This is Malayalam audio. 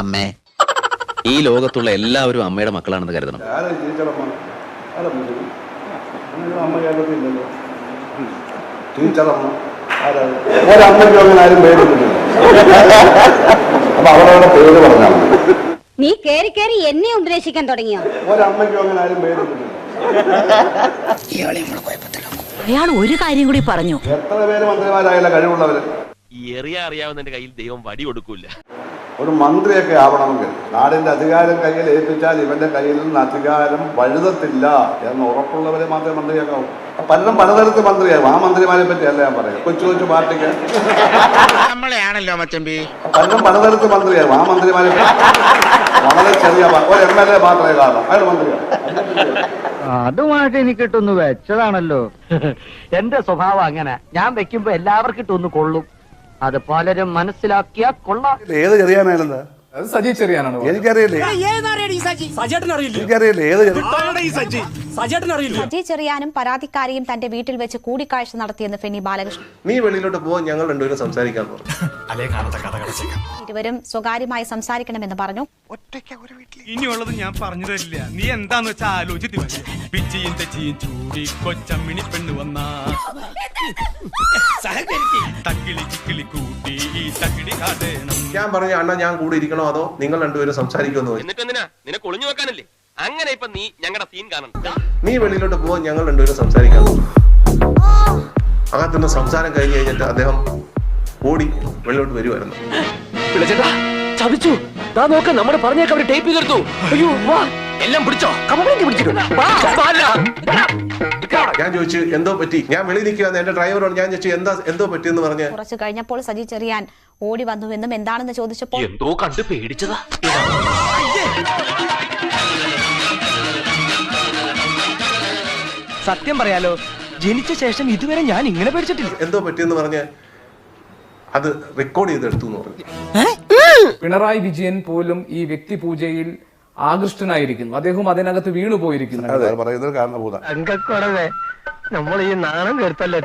അമ്മേ. ഈ ലോകത്തുള്ള എല്ലാവരും അമ്മയുടെ മക്കളാണെന്ന് കരുതണം. നീ കേറി കേറി എന്നെ ഉപദേശിക്കാൻ തുടങ്ങിയോ? അയാൾ ഒരു കാര്യം കൂടി പറഞ്ഞു. എത്ര പേര് മന്ത്രിമാരായാലും കഴിവുള്ളവര്. ഈ എറിയ അറിയാവുന്നതിന്റെ കയ്യിൽ ദൈവം വടി കൊടുക്കൂല. ഒരു മന്ത്രിയൊക്കെ ആവണമെങ്കിൽ നാടിന്റെ അധികാരം കയ്യിൽ ഏൽപ്പിച്ചാൽ ഇവന്റെ കയ്യിൽ നിന്ന് അധികാരം വഴുതത്തില്ല എന്ന് ഉറപ്പുള്ളവരെ മാത്രമേ മന്ത്രിയാക്കാവൂ. പലരും പലതരത്തിൽ മന്ത്രിയാകും. ആ മന്ത്രിമാരെ പറ്റിയല്ല ഞാൻ പറയാം. കൊച്ചു കൊച്ചു പാർട്ടിക്ക്. നമ്മളെയാണല്ലോ മച്ചമ്പി പലരും പലതരത്തിൽ മന്ത്രിയാകും. ആ മന്ത്രിമാരെ വളരെ ചെറിയ ഒരു എം എൽ എ മാത്രമേ കാരണം അയാൾ മന്ത്രിയാണ്. അതുമായിട്ട് എനിക്ക് ഇട്ടൊന്ന് വെച്ചതാണല്ലോ. എന്റെ സ്വഭാവം അങ്ങനെ. ഞാൻ വെക്കുമ്പോ എല്ലാവർക്കും ഇട്ടൊന്ന് കൊള്ളും. അത് പലരും മനസ്സിലാക്കിയ കൊള്ളാം. ഏത് ചെറിയാനായാലെന്താ അത് സജി ചെറിയാനാണ് എനിക്കറിയില്ലേ? എനിക്കറിയില്ലേ ഏത് ചെറിയ സജി ചെറിയാനും പരാതിക്കാരിയും തന്റെ വീട്ടിൽ വെച്ച് കൂടിക്കാഴ്ച നടത്തിയെന്ന് ഫെനി ബാലകൃഷ്ണൻ. നീ വെളിയിലോട്ട് പോവാൻ ഞങ്ങൾ രണ്ടുപേരും സംസാരിക്കാൻ പറഞ്ഞു ഇരുവരും സ്വകാര്യമായി സംസാരിക്കണമെന്ന് പറഞ്ഞു. ഇനിയുള്ളത് ഞാൻ പറഞ്ഞു തരില്ല. നീ എന്താന്ന് വെച്ചാ ആലോചിച്ച് പിച്ചിയും തെച്ചിയും ചൂടി കൊച്ചമ്മിണി പെണ്ണ് വന്നാ. തക്കിളി ചിക്കിളി കൂട്ടി തക്കിളി കാട്ടേണം. ഞാൻ പറഞ്ഞു അണ്ണാ ഞാൻ കൂടെ ഇരിക്കണോ അതോ നിങ്ങൾ രണ്ടുപേരും സംസാരിക്കുമെന്ന് എന്നിട്ട് എന്തിനാ നിനക്ക് ഒളിഞ്ഞു വെക്കാനല്ലേ? അങ്ങനെ ഇപ്പൊ നീ ഞങ്ങളുടെ സീൻ കാണണ്ട നീ വെളിയിലോട്ട് പോവാൻ ഞങ്ങൾ രണ്ടുപേരും സംസാരിക്കാൻ പറഞ്ഞു അകത്തുനിന്ന് സംസാരം കഴിഞ്ഞ് കഴിഞ്ഞിട്ട് അദ്ദേഹം ഓടി വെളിയിലോട്ട് വരുമായിരുന്നു ചതിച്ചു. താ നോക്ക നമ്മുടെ പറഞ്ഞേക്ക് അവർ ടേപ്പ് ചെയ്തെടുത്തു. അയ്യോ വാ. എല്ലാം പിടിച്ചോ? കമ്പനി പിടിച്ചിട്ടുണ്ട്. ഞാൻ ചോദിച്ചു എന്തോ പറ്റി? ഞാൻ വെളിയിൽ നിൽക്കുകയാണ് എന്റെ ഡ്രൈവറോട് ഞാൻ ചോദിച്ചു എന്താ എന്തോ പറ്റിയെന്ന് പറഞ്ഞു. കുറച്ച് കഴിഞ്ഞപ്പോൾ സജി ചെറിയാൻ ഓടി വന്നുവെന്നും എന്താണെന്ന് ചോദിച്ചപ്പോൾ എന്തോ കണ്ട് പേടിച്ചതാ. സത്യം പറയാലോ ജനിച്ച ശേഷം ഇതുവരെ ഞാൻ ഇങ്ങനെ പേടിച്ചിട്ടില്ല. എന്തോ പറ്റിയെന്ന് പറഞ്ഞ് അത് റെക്കോർഡ് ചെയ്തെടുത്തു എന്ന് പറഞ്ഞു. പിണറായി വിജയൻ പോലും ഈ വ്യക്തി പൂജയിൽ ആകൃഷ്ടനായിരിക്കുന്നു. അദ്ദേഹം അതിനകത്ത് വീണു പോയിരിക്കുന്നു പറയുന്നത് കാരണഭൂതം. അങ്കക്കുടവേ നമ്മൾ ഈ നാണം കെടുത്തല്ലോ?